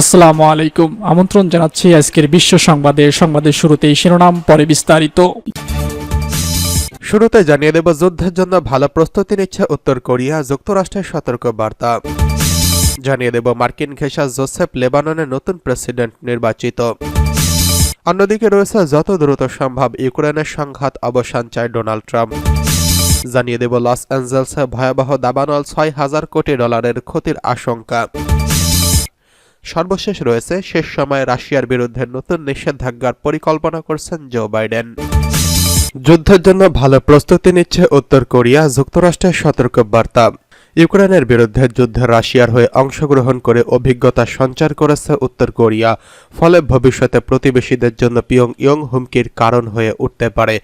আসসালামু আলাইকুম। আমন্ত্রণ জানাচ্ছি আজকের বিশ্ব সংবাদে। সংবাদের শুরুতেই শিরোনাম, পরে বিস্তারিত। শুরুতে জানিয়ে দেব, যুদ্ধের জন্য ভালো প্রস্তুতি নিচ্ছে উত্তর কোরিয়া। যুক্তরাষ্ট্রের সতর্ক বার্তা জানিয়ে দেব, মার্কিন ঘেঁষা জোসেফ লেবাননের নতুন প্রেসিডেন্ট নির্বাচিত। অন্যদিকে রয়েছে যত দ্রুত সম্ভব ইউক্রেনের সংঘাত অবসান চায় ডোনাল্ড ট্রাম্প। জানিয়ে দেব, লস অ্যাঞ্জেলসে ভয়াবহ দাবানল ছয় হাজার কোটি ডলারের ক্ষতির আশঙ্কা। সর্বশেষ রয়েছে শেষ সময়ে রাশিয়ার বিরুদ্ধে নতুন নিষেধাজ্ঞার পরিকল্পনা করছেন জো বাইডেন। যুদ্ধের জন্য ভালো প্রস্তুতি নিচ্ছে উত্তর কোরিয়া যুক্তরাষ্ট্রের সতর্ক বার্তা ইউক্রেনের বিরুদ্ধে যুদ্ধে রাশিয়ার হয়ে অংশগ্রহণ করে অভিজ্ঞতা সঞ্চার করেছে উত্তর কোরিয়া, ফলে ভবিষ্যতে প্রতিবেশীদের জন্য পিয়ং ইয়ং হুমকির কারণ হয়ে উঠতে পারে।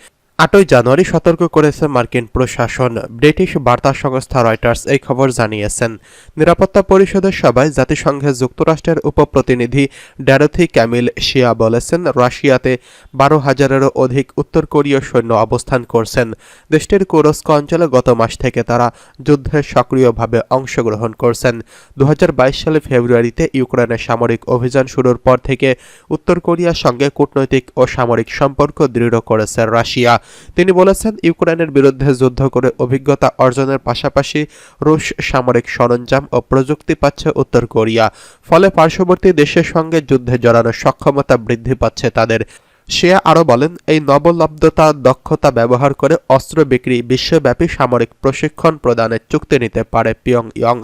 আটই জানুয়ারি সতর্ক করেছে মার্কিন প্রশাসন। ব্রিটিশ বার্তা সংস্থা রয়টার্স এই খবর জানিয়েছেন। নিরাপত্তা পরিষদের সভায় জাতিসংঘে যুক্তরাষ্ট্রের উপপ্রতিনিধি ড্যারোথি ক্যামিল শিয়া বলেছেন, রাশিয়াতে বারো হাজারেরও অধিক উত্তর কোরীয় সৈন্য অবস্থান করছেন। দেশটির কুরস্ক অঞ্চলে গত মাস থেকে তারা যুদ্ধে সক্রিয়ভাবে অংশগ্রহণ করছেন। দু হাজার বাইশ সালে ফেব্রুয়ারিতে ইউক্রেনের সামরিক অভিযান শুরুর পর থেকে উত্তর কোরিয়ার সঙ্গে কূটনৈতিক ও সামরিক সম্পর্ক দৃঢ় করেছে রাশিয়া। তিনি বলেছেন, ইউক্রেনের বিরুদ্ধে যুদ্ধ করে অভিজ্ঞতা অর্জনের পাশাপাশি রুশ সামরিক সরঞ্জাম ও প্রযুক্তি পাচ্ছে উত্তর কোরিয়া। ফলে পার্শ্ববর্তী দেশের সঙ্গে যুদ্ধে জড়ানোর সক্ষমতা বৃদ্ধি পাচ্ছে তাদের। সে আরও বলেন, এই নবলব্ধতা, দক্ষতা ব্যবহার করে অস্ত্র বিক্রি বিশ্বব্যাপী সামরিক প্রশিক্ষণ প্রদানের চুক্তি নিতে পারে পিয়ং ইয়ং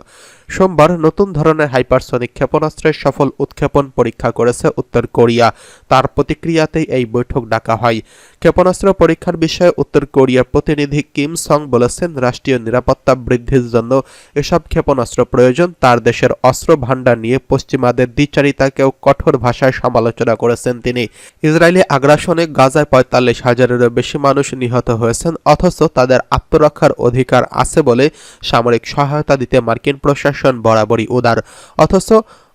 সোমবার নতুন ধরনের হাইপারসনিক ক্ষেপণাস্ত্রের সফল উৎক্ষেপণ পরীক্ষা করেছে উত্তর কোরিয়া। তার প্রতিক্রিয়াতেই এই বৈঠক ডাকা হয়। ক্ষেপণাস্ত্র পরীক্ষার বিষয়ে উত্তর কোরিয়ার প্রতিনিধি কিম সং বলেছেন, রাষ্ট্রীয় নিরাপত্তা বৃদ্ধির জন্য এসব ক্ষেপণাস্ত্র প্রয়োজন। তার দেশের অস্ত্র ভাণ্ডার নিয়ে পশ্চিমাদের দ্বিচারিতাকেও কঠোর ভাষায় সমালোচনা করেছেন তিনি। ইসরায়েলি আগ্রাসনে গাজায় পঁয়তাল্লিশ হাজারেরও বেশি মানুষ নিহত হয়েছেন, অথচ তাদের আত্মরক্ষার অধিকার আছে বলে সামরিক সহায়তা দিতে মার্কিন প্রশাসন বরাবরই উদার। অথচ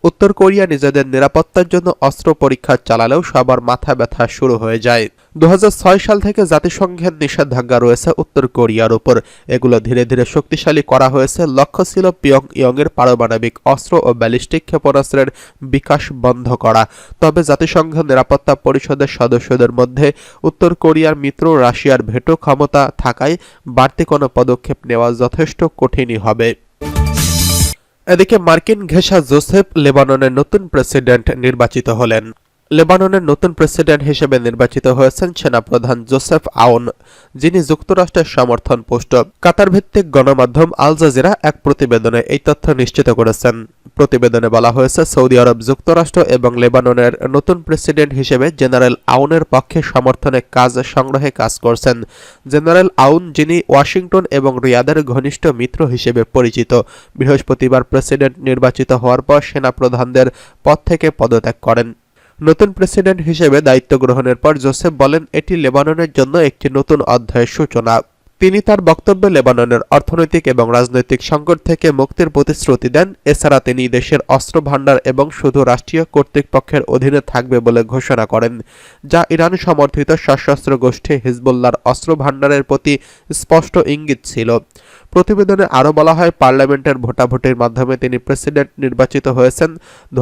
উত্তর কোরিয়া নিজেদের নিরাপত্তার জন্য অস্ত্র পরীক্ষা চালালেও সবার মাথা ব্যথা শুরু হয়ে যায়। দু হাজার ছয় সাল থেকে জাতিসংঘের নিষেধাজ্ঞা রয়েছে উত্তর কোরিয়ার উপর। এগুলো ধীরে ধীরে শক্তিশালী করা হয়েছে। লক্ষ্য ছিল পিয়ং ইয়ংয়ের পারমাণবিক অস্ত্র ও ব্যালিস্টিক ক্ষেপণাস্ত্রের বিকাশ বন্ধ করা। তবে জাতিসংঘ নিরাপত্তা পরিষদের সদস্যদের মধ্যে উত্তর কোরিয়ার মিত্র রাশিয়ার ভেটো ক্ষমতা থাকায় বাড়তি কোনো পদক্ষেপ নেওয়া যথেষ্ট কঠিনই হবে। এদিকে মার্কিন ঘেঁষা জোসেফ লেবাননের নতুন প্রেসিডেন্ট নির্বাচিত হলেন। লেবাননের নতুন প্রেসিডেন্ট হিসেবে নির্বাচিত হয়েছেন সেনাপ্রধান জোসেফ আউন যিনি যুক্তরাষ্ট্রের সমর্থন পুষ্ট কাতার ভিত্তিক গণমাধ্যম আল জাজিরা এক প্রতিবেদনে এই তথ্য নিশ্চিত করেছেন। প্রতিবেদনে বলা হয়েছে, সৌদি আরব যুক্তরাষ্ট্র এবং লেবাননের নতুন প্রেসিডেন্ট হিসেবে জেনারেল আউনের পক্ষে সমর্থনে কাজ সংগ্রহে কাজ করছেন। জেনারেল আউন যিনি ওয়াশিংটন এবং রিয়াদের ঘনিষ্ঠ মিত্র হিসেবে পরিচিত, বৃহস্পতিবার প্রেসিডেন্ট নির্বাচিত হওয়ার পর সেনাপ্রধানদের পদ থেকে পদত্যাগ করেন। নতুন প্রেসিডেন্ট হিসেবে দায়িত্ব গ্রহণের পর জোসেফ বলেন, এটি লেবাননের জন্য একটি নতুন অধ্যায়ের সূচনা। তিনি তার বক্তব্যে লেবাননের অর্থনৈতিক এবং রাজনৈতিক সংকট থেকে মুক্তির প্রতিশ্রুতি দেন। এছাড়া তিনি দেশের অস্ত্র ভাণ্ডার এবং শুধু রাষ্ট্রীয় কর্তৃপক্ষের অধীনে থাকবে বলে ঘোষণা করেন, যা ইরান সমর্থিত সশস্ত্র গোষ্ঠী হিজবুল্লার অস্ত্র ভাণ্ডারের প্রতি স্পষ্ট ইঙ্গিত ছিল। প্রতিবেদনে আরও বলা হয়, পার্লামেন্টের ভোটাভুটির মাধ্যমে তিনি প্রেসিডেন্ট নির্বাচিত হয়েছেন। দু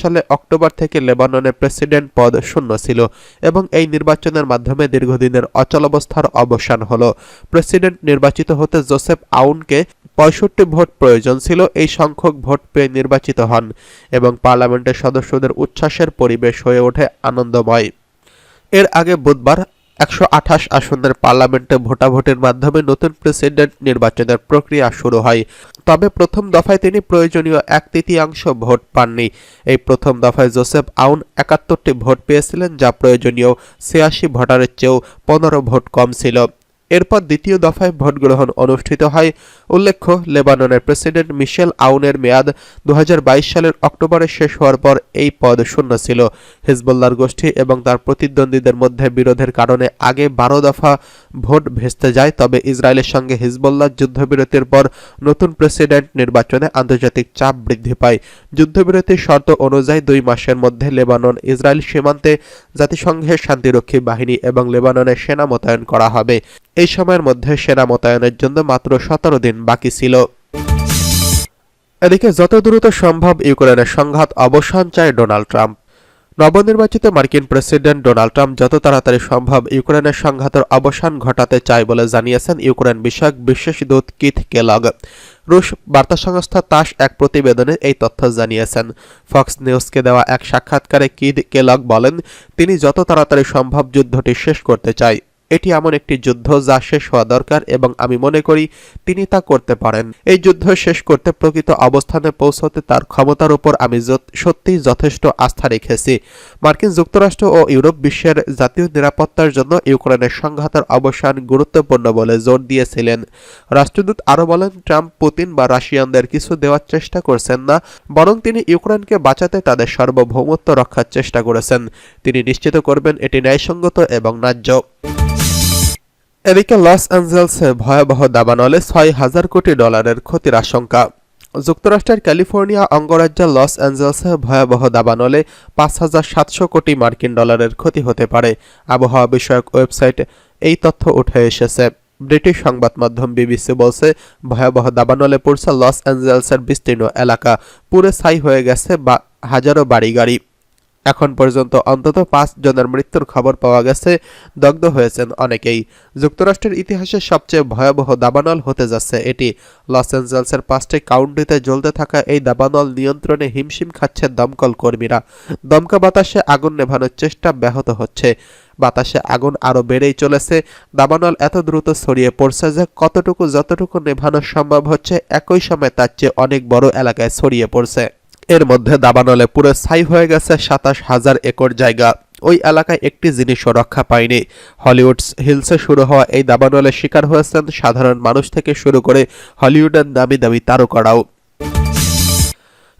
সালে অক্টোবর থেকে লেবাননের প্রেসিডেন্ট পদ শূন্য ছিল এবং এই নির্বাচনের মাধ্যমে দীর্ঘদিনের অচলাবস্থার অবসান হলো। প্রেসিডেন্ট নির্বাচিত হতে জোসেফ আউনকে পঁয়ষট্টি ভোট প্রয়োজন ছিল, এই সংখ্যক ভোট পেয়ে নির্বাচিত হন এবং পার্লামেন্টের সদস্যদের উচ্ছ্বাসের পরিবেশ হয়ে ওঠে আনন্দময়। এর আগে বুধবার একশো আঠাশ আসনের পার্লামেন্টে ভোটাভোটের মাধ্যমে নতুন প্রেসিডেন্ট নির্বাচনের প্রক্রিয়া শুরু হয়। তবে প্রথম দফায় তিনি প্রয়োজনীয় এক তৃতীয়াংশ ভোট পাননি। এই প্রথম দফায় জোসেফ আউন একাত্তরটি ভোট পেয়েছিলেন, যা প্রয়োজনীয় ছিয়াশি ভোটারের চেয়েও পনেরো ভোট কম ছিল। এরপর দ্বিতীয় দফায় ভোট গ্রহণ অনুষ্ঠিত হয়। উল্লেখ্য, লেবাননের প্রেসিডেন্ট মিশেল আউনের মেয়াদ দু হাজার বাইশ সালের অক্টোবরে শেষ হওয়ার পর এই পদ শূন্য ছিল। হিজবুল্লাহর গোষ্ঠী এবং তার প্রতিদ্বন্দ্বীদের মধ্যে বিরোধের কারণে আগে বারো দফা ভোট ভেস্তে যায়, তবে ইসরায়েলের সঙ্গে হিজবুল্লাহ যুদ্ধবিরতির পর নতুন প্রেসিডেন্ট নির্বাচনে আন্তর্জাতিক চাপ বৃদ্ধি পায়। যুদ্ধবিরতির শর্ত অনুযায়ী দুই মাসের মধ্যে লেবানন ইসরায়েল সীমান্তে জাতিসংঘের শান্তিরক্ষী বাহিনী এবং লেবাননের সেনা মোতায়েন করা হবে। এই সময়ের মধ্যে সেনা মোতায়েনের জন্য মাত্র সতেরো দিন বাকি ছিল। এদিকে যত দ্রুত সম্ভব ইউক্রেনের সংঘাত অবসান চায় ডোনাল্ড ট্রাম্প। নবনির্বাচিত মার্কিন প্রেসিডেন্ট ডোনাল্ড ট্রাম্প যত তাড়াতাড়ি সম্ভব ইউক্রেনের সংঘাতের অবসান ঘটাতে চায় বলে জানিয়েছেন ইউক্রেন বিষয়ক বিশেষ দূত কিথ কেলগ। রুশ বার্তা সংস্থা তাস এক প্রতিবেদনে এই তথ্য জানিয়েছেন। ফক্স নিউজকে দেওয়া এক সাক্ষাৎকারে কিদ কেলগ বলেন, তিনি যত তাড়াতাড়ি সম্ভব যুদ্ধটি শেষ করতে চায়। এটি এমন একটি যুদ্ধ যা শেষ হওয়া দরকার এবং আমি মনে করি তিনি তা করতে পারেন। এই যুদ্ধ শেষ করতে প্রকৃত অবস্থানে পৌঁছতে তার ক্ষমতার উপর আমি সত্যিই যথেষ্ট আস্থা রেখেছি। মার্কিন যুক্তরাষ্ট্র ও ইউরোপ বিশ্বের জাতীয় নিরাপত্তার জন্য ইউক্রেনের সংঘাতের অবসান গুরুত্বপূর্ণ বলে জোর দিয়েছিলেন। রাষ্ট্রদূত আরও বলেন, ট্রাম্প, পুতিন বা রাশিয়ানদের কিছু দেওয়ার চেষ্টা করছেন না, বরং তিনি ইউক্রেনকে বাঁচাতে তাদের সার্বভৌমত্ব রক্ষার চেষ্টা করেছেন। তিনি নিশ্চিত করবেন এটি ন্যায়সঙ্গত এবং ন্যায্য। এদিকে লস অ্যাঞ্জেলসে ভয়াবহ দাবানলে ছয় হাজার কোটি ডলারের ক্ষতির আশঙ্কা। যুক্তরাষ্ট্রের ক্যালিফোর্নিয়া অঙ্গরাজ্যের লস অ্যাঞ্জেলসে ভয়াবহ দাবানলে পাঁচ হাজার সাতশো কোটি মার্কিন ডলারের ক্ষতি হতে পারে। আবহাওয়া বিষয়ক ওয়েবসাইটে এই তথ্য উঠে এসেছে। ব্রিটিশ সংবাদ মাধ্যম বিবিসি বলছে, ভয়াবহ দাবানলে পড়ছে লস অ্যাঞ্জেলসের বিস্তীর্ণ এলাকা। পুরো ছাই হয়ে গেছে বা হাজারো বাড়িগাড়ি এখন পর্যন্ত অন্তত পাঁচ জনের মৃত্যুর খবর পাওয়া গেছে, দগ্ধ হয়েছেন অনেকেই। যুক্তরাষ্ট্রের ইতিহাসে সবচেয়ে ভয়াবহ দাবানল হতে যাচ্ছে এটি। লস অ্যাঞ্জেলসের পাঁচটি কাউন্টিতে জ্বলতে থাকা এই দাবানল নিয়ন্ত্রণে হিমশিম খাচ্ছে দমকল কর্মীরা। দমকা বাতাসে আগুন নেভানোর চেষ্টা ব্যাহত হচ্ছে। বাতাসে আগুন আরও বেড়েই চলেছে। দাবানল এত দ্রুত ছড়িয়ে পড়ছে যে কতটুকু যতটুকু নেভানো সম্ভব হচ্ছে, একই সময় তার চেয়ে অনেক বড় এলাকায় ছড়িয়ে পড়ছে। এর মধ্যে দাবানলে পুরো ছাই হয়ে গেছে সাতাশ হাজার একর জায়গা। ওই এলাকায় একটি জিনিসও রক্ষা পায়নি। হলিউড হিলসে শুরু হওয়া এই দাবানলের শিকার হয়েছেন সাধারণ মানুষ থেকে শুরু করে হলিউডের দামি দামি তারকারাও।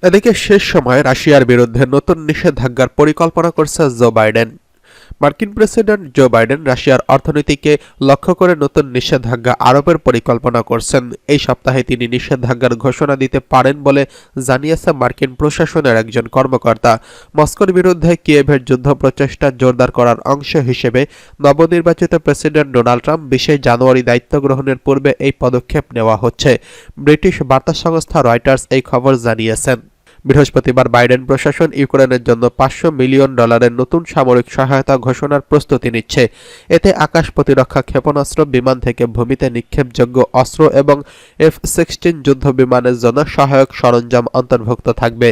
এদিকে শেষ সময় রাশিয়ার বিরুদ্ধে নতুন নিষেধাজ্ঞার পরিকল্পনা করছে জো বাইডেন। মার্কিন প্রেসিডেন্ট জো বাইডেন রাশিয়ার অর্থনীতিকে লক্ষ্য করে নতুন নিষেধাজ্ঞা আরোপের পরিকল্পনা করছেন। এই সপ্তাহে তিনি নিষেধাজ্ঞার ঘোষণা দিতে পারেন বলে জানিয়েছে মার্কিন প্রশাসনের একজন কর্মকর্তা। মস্কোর বিরুদ্ধে কিয়েভের যুদ্ধ প্রচেষ্টা জোরদার করার অংশ হিসেবে নবনির্বাচিত প্রেসিডেন্ট ডোনাল্ড ট্রাম্প বিশে জানুয়ারি দায়িত্ব গ্রহণের পূর্বে এই পদক্ষেপ নেওয়া হচ্ছে। ব্রিটিশ বার্তা সংস্থা রয়টার্স এই খবর জানিয়েছেন। বৃহস্পতিবার বাইডেন প্রশাসন ইউক্রেনের জন্য পাঁচশো মিলিয়ন ডলারের নতুন সামরিক সহায়তা ঘোষণার প্রস্তুতি নিচ্ছে। এতে আকাশ প্রতিরক্ষা ক্ষেপণাস্ত্র বিমান থেকে ভূমিতে নিক্ষেপযোগ্য অস্ত্র এবং এফ সিক্সটিন যুদ্ধ বিমানের জন্য সহায়ক সরঞ্জাম অন্তর্ভুক্ত থাকবে।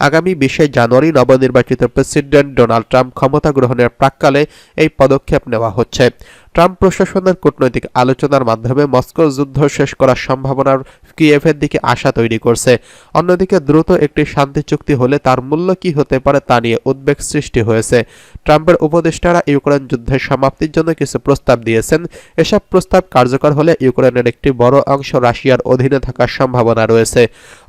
আগামী বিশে জানুয়ারি নবনির্বাচিত প্রেসিডেন্ট ডোনাল্ড ট্রাম্প ক্ষমতা গ্রহণের প্রাক্কালে এই পদক্ষেপ নেওয়া হচ্ছে। ট্রাম্প প্রশাসনের কূটনৈতিক আলোচনার মাধ্যমে মস্কো যুদ্ধ শেষ করার সম্ভাবনার কিয়েভের দিকে আশা তৈরি করছে। অন্যদিকে দ্রুত একটি শান্তি চুক্তি হলে তার মূল্য কি হতে পারে তা নিয়ে উদ্বেগ সৃষ্টি হয়েছে। ট্রাম্পের উপদেষ্টারা ইউক্রেন যুদ্ধের সমাপ্তির জন্য কিছু প্রস্তাব দিয়েছেন। এসব প্রস্তাব কার্যকর হলে ইউক্রেনের একটি বড় অংশ রাশিয়ার অধীনে থাকার সম্ভাবনা রয়েছে।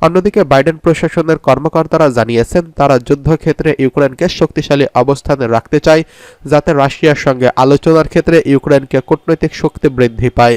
অন্যদিকে বাইডেন প্রশাসনের কর্মকর্তারা জানিয়েছেন, তারা যুদ্ধক্ষেত্রে ইউক্রেনকে শক্তিশালী অবস্থানে রাখতে চায়, যাতে রাশিয়ার সঙ্গে আলোচনার ক্ষেত্রে ইউক্রেনকে কূটনৈতিক শক্তি বৃদ্ধি পায়।